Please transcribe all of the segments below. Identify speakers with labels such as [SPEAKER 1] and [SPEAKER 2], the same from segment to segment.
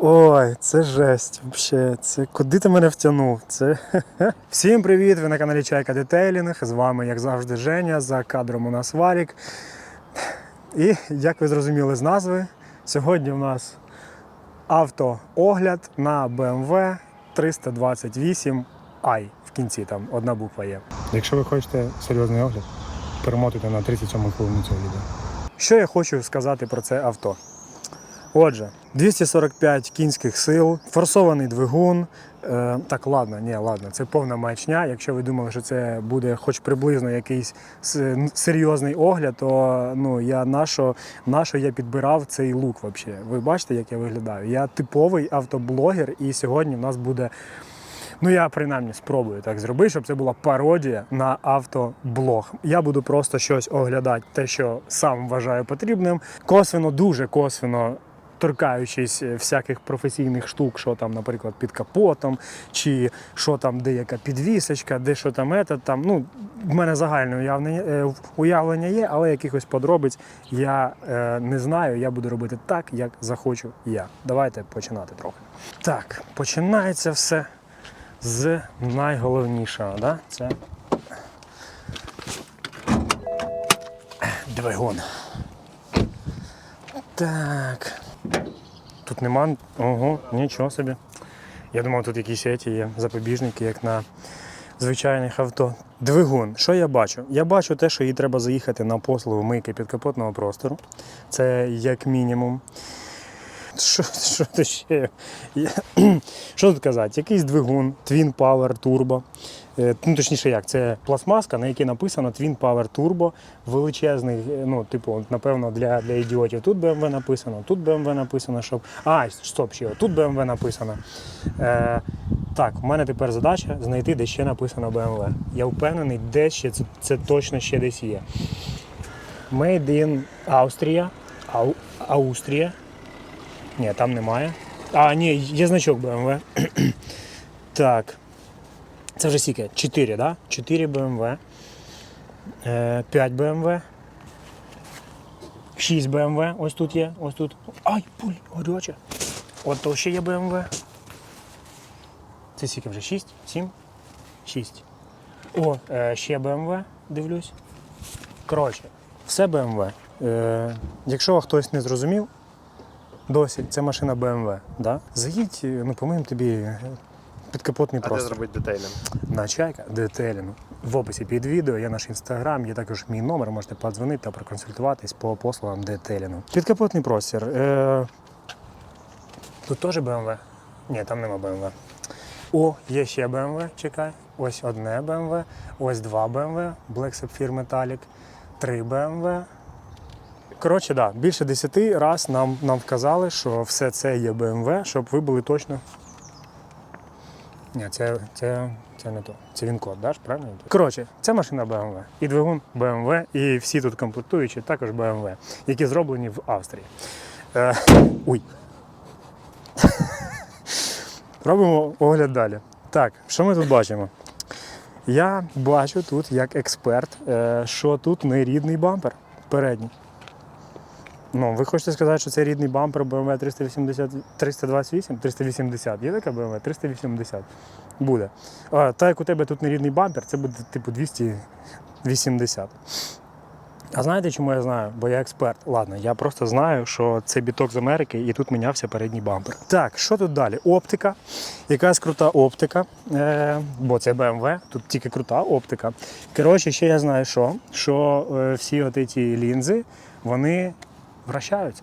[SPEAKER 1] Ой, це жесть. Вообще, це куди ти мене втягнув? Це всім привіт! Ви на каналі Чайка Детейлінг. З вами, як завжди, Женя. За кадром у нас Валік. І як ви зрозуміли з назви, сьогодні у нас автоогляд на BMW 328i. В кінці там одна буква є. Якщо ви хочете серйозний огляд, перемотуйте на 37 хвилину цього відео. Що я хочу сказати про це авто? Отже, 245 кінських сил, форсований двигун. Е, так, ладно, ні, ладно, це повна маячня. Якщо ви думали, що це буде хоч приблизно якийсь серйозний огляд, то ну я нашо, нашо я підбирав цей лук. Вообще. Ви бачите, як я виглядаю? Я типовий автоблогер, і сьогодні в нас буде. Ну, я принаймні спробую так зробити, щоб це була пародія на автоблог. Я буду просто щось оглядати, те, що сам вважаю потрібним. Косвенно, дуже косвенно. Торкаючись е, всяких професійних штук, що там, наприклад, під капотом, чи що там, де яка підвісочка, де що там ета, там. Ну, в мене загальне уявлення, е, уявлення є, але якихось подробиць я е, не знаю. Я буду робити так, як захочу я. Давайте починати трохи. Так, починається все з найголовнішого, да? це двигун. Так. Тут нема. Ого, нічого собі. Я думав, тут якісь еті є запобіжники, як на звичайних авто. Двигун. Що я бачу? Я бачу те, що їй треба заїхати на послугу мийки підкапотного простору. Це як мінімум. Що, що тут ще? Що тут казати? Якийсь двигун, Twin Power Turbo. Е, Ну, точніше, як, це пластмаска, на якій написано Twin Power Turbo, величезний, е, ну, типу, напевно, для, для ідіотів. Тут BMW написано, тут BMW написано, щоб. А, стоп, ще, тут BMW написано. Е, так, у мене тепер задача знайти, де ще написано BMW. Я впевнений, де ще це, це точно ще десь є. Made in Austria. Ау, Аустрія. Ні, там немає. А, ні, є значок BMW. так. Це вже скільки? 4, да? 4 BMW. Е, 5 BMW. 6 BMW. Ось тут є. Ось тут. Ай, пуль, горяче. От то ще є BMW. Це скільки вже? 6? 7? 6. О, е, ще BMW, дивлюсь. Коротше, все BMW. Е, якщо хтось не зрозумів, досі це машина BMW. Да? Заїдь, е, ну, помиємо тобі е, підкапотний
[SPEAKER 2] А де
[SPEAKER 1] простір.
[SPEAKER 2] зробити детейлінг?
[SPEAKER 1] На чайка детейлінг. В описі під відео є наш інстаграм, є також мій номер, можете подзвонити та проконсультуватись по послугам детейлінгу. Підкапотний простір. Е, тут теж BMW? Ні, там нема BMW. О, є ще BMW, чекай. Ось одне BMW, ось два BMW, Black Sapphire Metallic, три BMW. Коротше, да, більше 10 раз нам, нам вказали, що все це є BMW, щоб ви були точно ні, це, це, це не то. Це він код, даш, правильно? Коротше, це машина BMW. І двигун BMW, і всі тут комплектуючі також BMW, які зроблені в Австрії. Е, уй. Робимо огляд далі. Так, що ми тут бачимо? Я бачу тут як експерт, е, що тут не рідний бампер передній. Ну, ви хочете сказати, що це рідний бампер BMW 380, 328, 380. Є така BMW 380. Буде. А, та як у тебе тут не рідний бампер, це буде типу 280. А знаєте, чому я знаю? Бо я експерт. Ладно, я просто знаю, що це біток з Америки і тут мінявся передній бампер. Так, що тут далі? Оптика. Якась крута оптика. Е, бо це BMW, тут тільки крута оптика. Коротше, ще я знаю, що, що е, всі от ці лінзи, вони вращаються.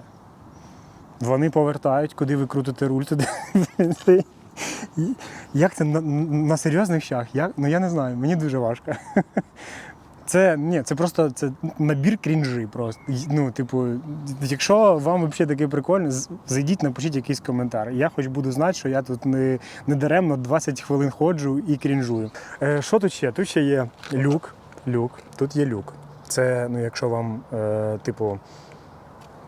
[SPEAKER 1] Вони повертають, куди ви крутите руль туди. Як це на, на серйозних щах? Як? Ну я не знаю, мені дуже важко. Це ні, це просто це набір крінжі. Просто ну, типу, якщо вам взагалі таке прикольно, зайдіть, напишіть якийсь коментар. Я хоч буду знати, що я тут не, не даремно 20 хвилин ходжу і крінжую. Е, що тут ще? Тут ще є люк. Люк. Тут є люк. Це, ну, якщо вам, е, типу,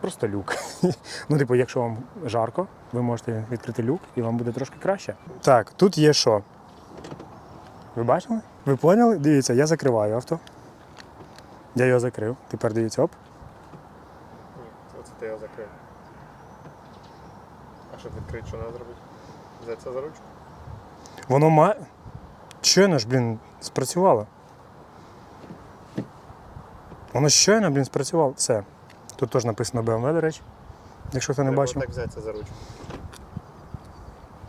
[SPEAKER 1] просто люк. ну, типу, якщо вам жарко, ви можете відкрити люк і вам буде трошки краще. Так, тут є що? Ви бачили? Ви поняли? Дивіться, я закриваю авто. Я його закрив. Тепер дивіться, оп.
[SPEAKER 2] Ні, оце ти його закрив. А щоб відкрити, що треба зробити? Взятися за ручку?
[SPEAKER 1] Воно має. Щойно ж, блін, спрацювало. Воно щойно, блін, спрацювало. Все. Тут теж написано BMW, до речі. Якщо хто не
[SPEAKER 2] Треба
[SPEAKER 1] бачив.
[SPEAKER 2] так взятися за ручку.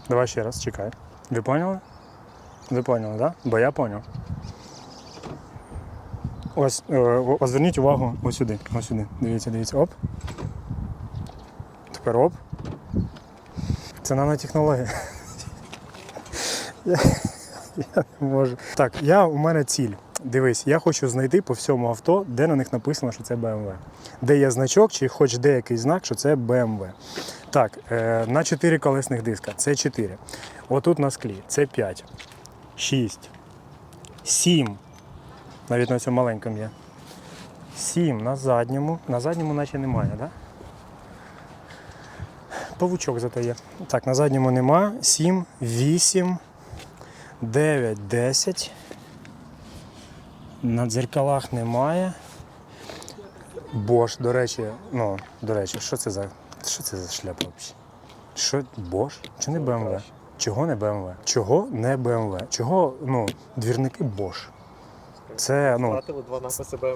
[SPEAKER 1] Давай ще раз, чекай. Ви поняли? Ви поняли, так? Да? Бо я поняв. Ось, е, о- зверніть увагу ось сюди. Ось сюди. Дивіться, дивіться. Оп. Тепер оп. Це нанотехнологія. Я, я не можу. Так, я, у мене ціль. Дивись, я хочу знайти по всьому авто, де на них написано, що це BMW. Де є значок, чи хоч деякий знак, що це BMW. Так, е, на 4 колесних диска це 4. Отут на склі це 5, 6, 7. Навіть на цьому маленькому є. 7 на задньому. На задньому наче немає, так? Да? Павучок зато є. Так, на задньому нема. 7, 8, 9, 10. На дзеркалах немає. Бош, до речі, ну, до речі, що це за, що це за шляпа взагалі? Що Бош? Чи не BMW? Чого не BMW? Чого не BMW? Чого, ну, двірники Bosch? Це, ну.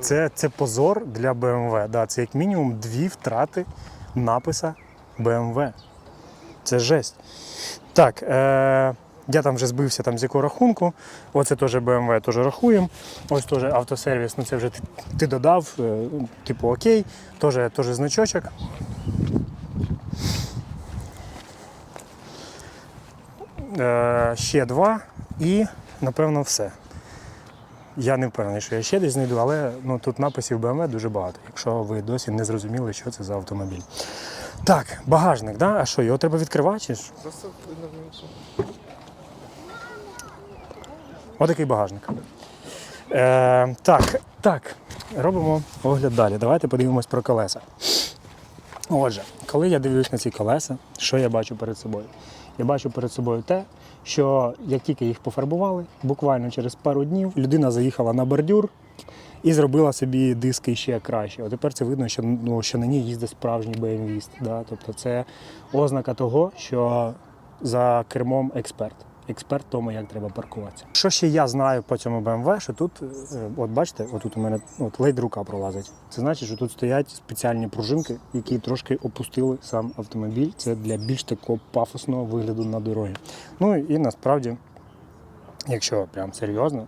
[SPEAKER 1] Це, це позор для BMW. Да, це як мінімум дві втрати написа BMW. Це жесть. Так, е, я там вже збився там з якого рахунку. Оце теж BMW теж рахуємо. Ось теж автосервіс, ну це вже ти, ти додав, е, типу окей, теж, теж значочок. Е, ще два і, напевно, все. Я не впевнений, що я ще десь знайду, але ну, тут написів BMW дуже багато, якщо ви досі не зрозуміли, що це за автомобіль. Так, багажник, да? а що, його треба відкривати?
[SPEAKER 2] Просто внизу.
[SPEAKER 1] Отакий багажник. Е, так, так, робимо огляд далі. Давайте подивимось про колеса. Отже, коли я дивлюсь на ці колеса, що я бачу перед собою? Я бачу перед собою те, що як тільки їх пофарбували, буквально через пару днів людина заїхала на бордюр і зробила собі диски ще краще. От тепер це видно, що, ну, що на ній їздить справжній BMW. Да? Тобто це ознака того, що за кермом експерт. Експерт тому, як треба паркуватися. Що ще я знаю по цьому BMW, що тут, е, от бачите, отут у мене от ледь рука пролазить. Це значить, що тут стоять спеціальні пружинки, які трошки опустили сам автомобіль. Це для більш такого пафосного вигляду на дорогі. Ну і насправді, якщо прям серйозно,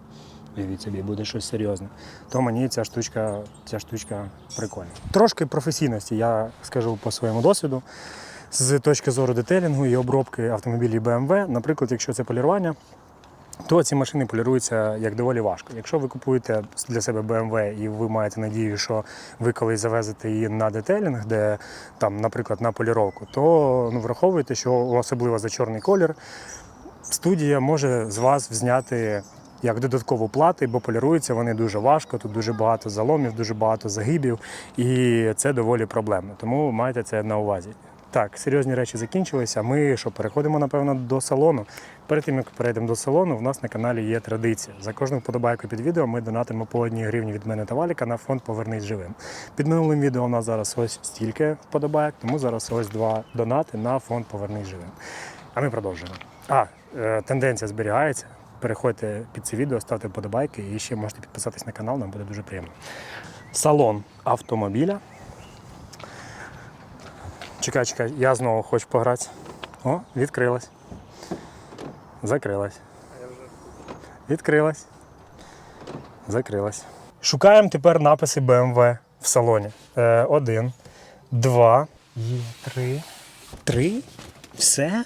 [SPEAKER 1] уявіть собі, буде щось серйозне, то мені ця штучка, ця штучка прикольна. Трошки професійності, я скажу по своєму досвіду. З точки зору детелінгу і обробки автомобілів BMW, наприклад, якщо це полірування, то ці машини поліруються як доволі важко. Якщо ви купуєте для себе BMW і ви маєте надію, що ви колись завезете її на детелінг, де там, наприклад, на поліровку, то ну, враховуйте, що особливо за чорний колір, студія може з вас зняти як додаткову плату, бо поліруються вони дуже важко, тут дуже багато заломів, дуже багато загибів, і це доволі проблемно. Тому майте це на увазі. Так, серйозні речі закінчилися. Ми що, переходимо, напевно, до салону. Перед тим, як перейдемо до салону, в нас на каналі є традиція. За кожну вподобайку під відео ми донатимо по одній гривні від мене та Валіка на фонд Повернись живим. Під минулим відео у нас зараз ось стільки вподобайок, тому зараз ось два донати на фонд Повернись живим. А ми продовжуємо. А, е, тенденція зберігається. Переходьте під це відео, ставте вподобайки і ще можете підписатись на канал, нам буде дуже приємно. Салон автомобіля. Чекай, чекай, я знову хочу пограти. О, відкрилась. Закрилась. Відкрилась. Закрилась. Шукаємо тепер написи BMW в салоні. Е, один, два, три. Три? Все?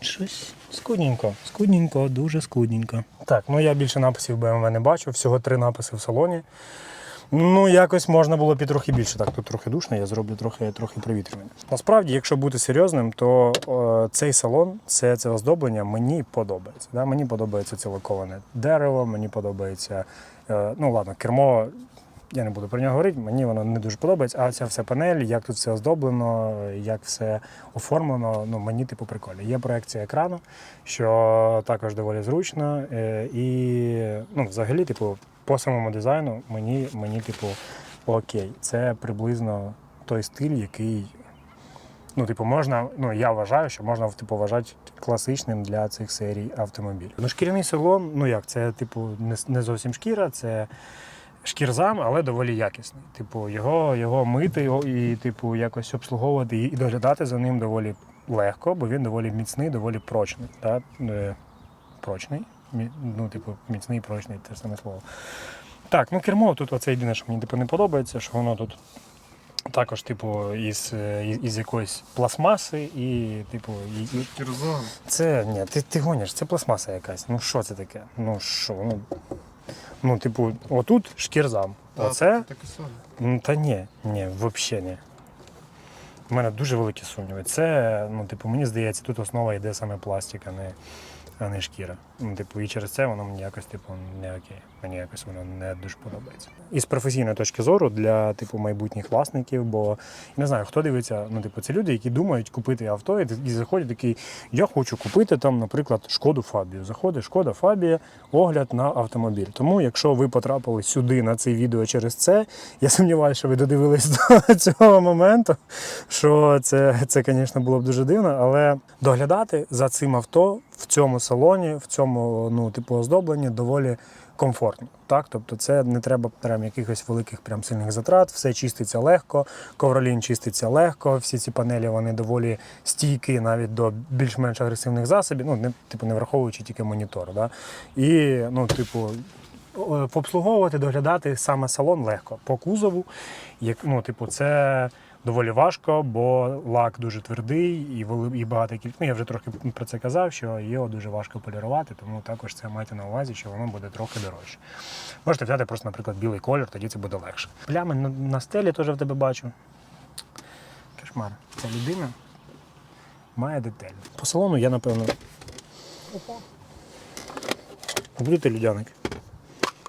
[SPEAKER 1] Щось скудненько. Скудненько, дуже скудненько. Так, ну я більше написів BMW не бачу, всього три написи в салоні. Ну, якось можна було б трохи більше. Так, тут трохи душно, я зроблю трохи, трохи привітрювання. Насправді, якщо бути серйозним, то е, цей салон, це, це оздоблення мені подобається. Да? Мені подобається це лаковане дерево, мені подобається. Е, ну ладно, кермо. Я не буду про нього говорити, мені воно не дуже подобається, а ця вся панель, як тут все оздоблено, як все оформлено, ну мені типу прикольно. Є проекція екрану, що також доволі зручно. е, І ну, взагалі, типу, по самому дизайну мені, мені типу, окей. Це приблизно той стиль, який Ну, типу, можна, ну я вважаю, що можна типу, вважати класичним для цих серій автомобілів. Ну, шкіряний салон, ну як, це, типу, не, не зовсім шкіра, це шкірзам, але доволі якісний. Типу, його, його мити його і, типу, якось обслуговувати і, і доглядати за ним доволі легко, бо він доволі міцний, доволі прочний. Да? Е, Прочний. Ну, типу, міцний, прочний, те саме слово. Так, ну кермо тут оце єдине, що мені типу, не подобається, що воно тут також, типу, із, е, із, із якоїсь пластмаси і, типу, і, і... Це ні, ти, ти гониш, це пластмаса якась. Ну що це таке? Ну що, ну. Ну, типу, отут шкірзам. Оце.
[SPEAKER 2] Так і саме.
[SPEAKER 1] Ну та ні, ні, взагалі ні. У мене дуже великі сумніви. Це, ну, типу, мені здається, тут основа йде саме пластик, а не, а не шкіра. Ну, типу, і через це воно мені якось, типу, не окей. Мені якось воно не дуже подобається. І з професійної точки зору для типу майбутніх власників, бо не знаю, хто дивиться, ну, типу, це люди, які думають купити авто і, і заходять такий, я хочу купити там, наприклад, шкоду Фабію. Заходить шкода Фабія, огляд на автомобіль. Тому, якщо ви потрапили сюди на це відео через це, я сумніваюся, що ви додивились до цього моменту. Що це, це, звісно, було б дуже дивно, але доглядати за цим авто в цьому салоні, в цьому ну, типу оздобленні доволі комфортно. Так? Тобто це не треба прям якихось великих прям сильних затрат, все чиститься легко, ковролін чиститься легко, всі ці панелі вони доволі стійкі навіть до більш-менш агресивних засобів, ну, не, типу, не враховуючи тільки монітор. Да? І, ну, типу, обслуговувати, доглядати саме салон легко. По кузову, як, ну, типу, це доволі важко, бо лак дуже твердий і, вели- і багато кіль... Ну, я вже трохи про це казав, що його дуже важко полірувати, тому також це майте на увазі, що воно буде трохи дорожче. Можете взяти просто, наприклад, білий колір, тоді це буде легше. Плями на, стелі теж в тебе бачу. Кошмар. Ця людина має деталь. По салону я, напевно. Люблю ти людяник.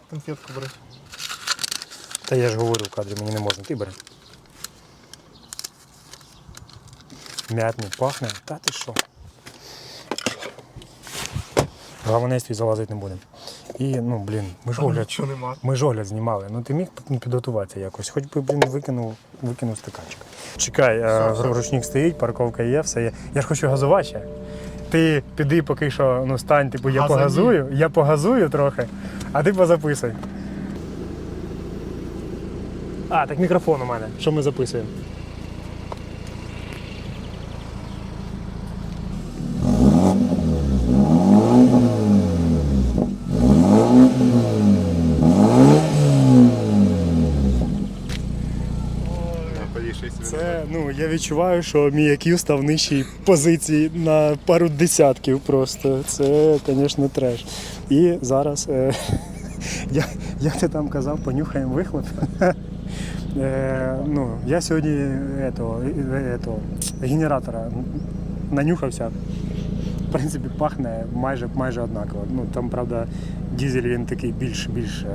[SPEAKER 2] Конфетку бери.
[SPEAKER 1] Та я ж говорю в кадрі, мені не можна, ти бери. М'ятний пахне. Та ти що? Гаванець твій залазити не будемо. І, ну, блін, ми ж огляд, ми ж огляд знімали. Ну ти міг п- підготуватися якось. Хоч би, блін, викинув, викинув стаканчик. Чекай, е,
[SPEAKER 2] Все, все.
[SPEAKER 1] ручник стоїть, парковка є, все є. Я ж хочу газувати. Ти піди поки що, ну стань, типу, я
[SPEAKER 2] Газані.
[SPEAKER 1] погазую, я погазую трохи, а ти позаписуй. А, так мікрофон у мене. Що ми записуємо? Це ну я відчуваю, що мій IQ став нижчій позиції на пару десятків просто. Це, звісно, треш. І зараз, е, я, як ти там казав, понюхаємо вихлоп. Е, ну, я сьогодні этого, этого, генератора нанюхався. В принципі, пахне майже, майже однаково. Ну, там, правда, дізель він такий більш, більш е,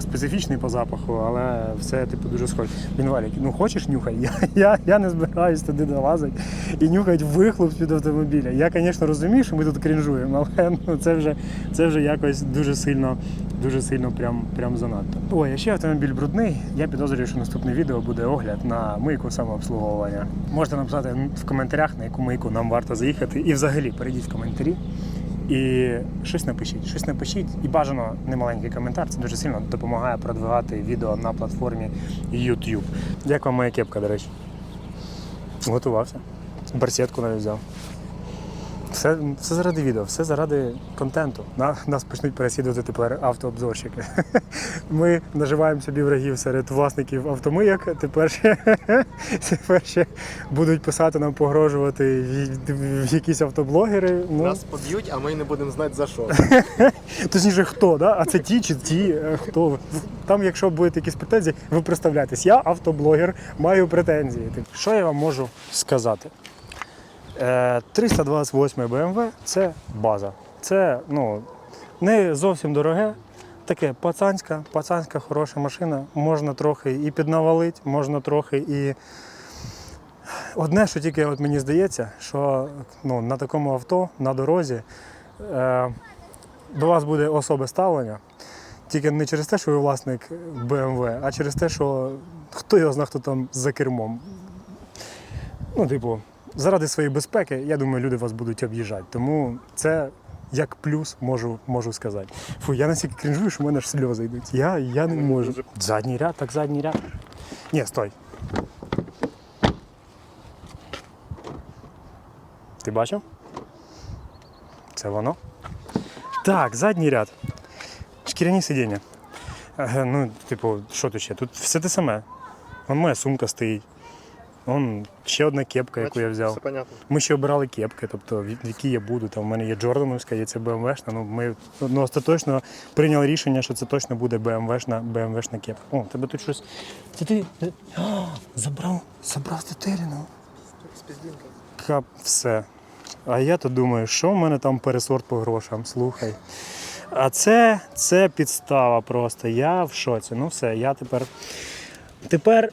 [SPEAKER 1] специфічний по запаху, але все типу дуже схоже. Він Валік, ну хочеш нюхай? Я, я, я не збираюсь туди долазити і нюхати вихлоп від автомобіля. Я, звісно, розумію, що ми тут крінжуємо, але ну, це, вже, це вже якось дуже сильно, дуже сильно прям, прям занадто. Ой, а ще автомобіль брудний. Я підозрюю, що наступне відео буде огляд на мийку самообслуговування. Можете написати в коментарях, на яку мийку нам варто заїхати. І взагалі перейдіть в коментарі. І щось напишіть, щось напишіть. І бажано немаленький коментар. Це дуже сильно допомагає продвигати відео на платформі YouTube. Як вам моя кепка, до речі? Готувався. Барсетку навіть взяв. Все, все заради відео, все заради контенту. На, нас почнуть переслідувати тепер автообзорщики. Ми наживаємо собі врагів серед власників автомийок. Тепер ще, тепер ще будуть писати нам, погрожувати в- в якісь автоблогери. Ну,
[SPEAKER 2] Нас поб'ють, а ми не будемо знати за що.
[SPEAKER 1] Точніше, хто, да? а це ті чи ті, е, хто. Там, якщо будуть якісь претензії, ви представляєтесь. Я автоблогер, маю претензії. Типу, Що я вам можу сказати? Е, 328 BMW це база. Це ну, не зовсім дороге. Таке пацанська, пацанська хороша машина. Можна трохи і піднавалити, можна трохи і. Одне, що тільки от мені здається, що ну, на такому авто на дорозі е, до вас буде особе ставлення. Тільки не через те, що ви власник BMW, а через те, що хто його знає, хто там за кермом. Ну, типу, заради своєї безпеки, я думаю, люди вас будуть об'їжджати. Тому це як плюс можу, можу сказати. Фу, я настільки крінжую, що в мене ж сльози йдуть. Я, я не можу. Задній ряд, так задній ряд. Ні, стой. Ти бачив? Це воно. Так, задній ряд. Шкіряні сидіння. Ну, типу, що тут ще? Тут все те саме. Вон моя сумка стоїть. Вон ще одна кепка, яку я взяв.
[SPEAKER 2] Все понятно.
[SPEAKER 1] Ми ще обирали кепки, тобто які я буду. Там в мене є Джордановська, є це BMW-шна. Ну, ми ну, остаточно прийняли рішення, що це точно буде BMW-шна, BMW-шна кепка. О, тебе тут щось. Це ти А, забрав, забрав Тетеріну. Кап, все. А я то думаю, що в мене там пересорт по грошам, слухай. А це, це підстава просто. Я в шоці. Ну все, я тепер. Тепер.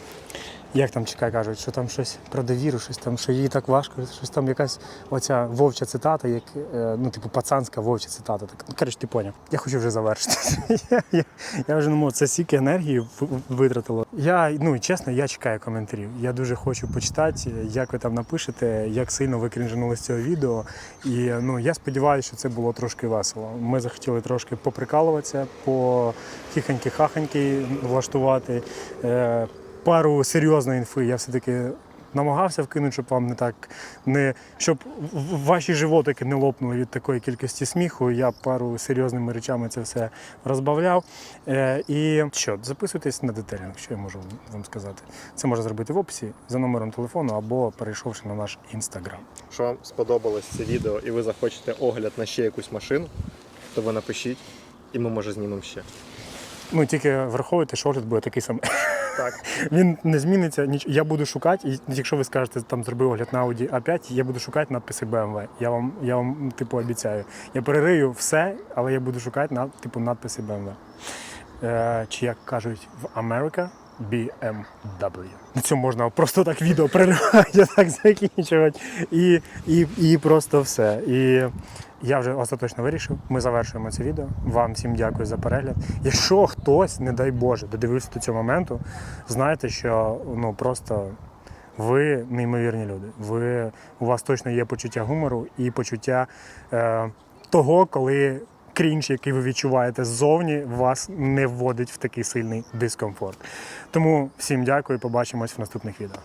[SPEAKER 1] Як там чекай, кажуть, що там щось про довіру, щось там, що їй так важко, щось там якась оця вовча цитата, як е, ну, типу, пацанська вовча цитата. Так, ну, коротше, ти поняв. Я хочу вже завершити. я, я, я вже не можу, це стільки енергії витратило. Я, ну, чесно, я чекаю коментарів. Я дуже хочу почитати, як ви там напишете, як сильно ви крінжанули з цього відео. І ну, я сподіваюся, що це було трошки весело. Ми захотіли трошки поприкалуватися, по хіханьки-хаханьки влаштувати. Е, пару серйозної інфи я все-таки намагався вкинути, щоб вам не так не щоб ваші животики не лопнули від такої кількості сміху. Я пару серйозними речами це все розбавляв. Е, і що, записуйтесь на детелінг, що я можу вам сказати. Це можна зробити в описі за номером телефону або перейшовши на наш інстаграм.
[SPEAKER 2] Якщо вам сподобалось це відео і ви захочете огляд на ще якусь машину, то ви напишіть, і ми може знімемо ще.
[SPEAKER 1] Ну тільки враховуйте, що огляд буде такий самий.
[SPEAKER 2] Так.
[SPEAKER 1] Він не зміниться. ніч- Я буду шукати, і якщо ви скажете, там зроби огляд на Audi A5, я буду шукати надписи BMW. Я вам, я вам типу, обіцяю. Я перерию все, але я буду шукати на, типу, надписи BMW. Е, чи як кажуть в Америка BMW. На цьому можна просто так відео переривати, так закінчувати. І, і, і просто все. І я вже остаточно вирішив. Ми завершуємо це відео. Вам всім дякую за перегляд. Якщо хтось, не дай Боже, додивився до цього моменту, знайте, що ну просто ви неймовірні люди. Ви, у вас точно є почуття гумору і почуття е, того, коли крінж, який ви відчуваєте ззовні, вас не вводить в такий сильний дискомфорт. Тому всім дякую, побачимось в наступних відео.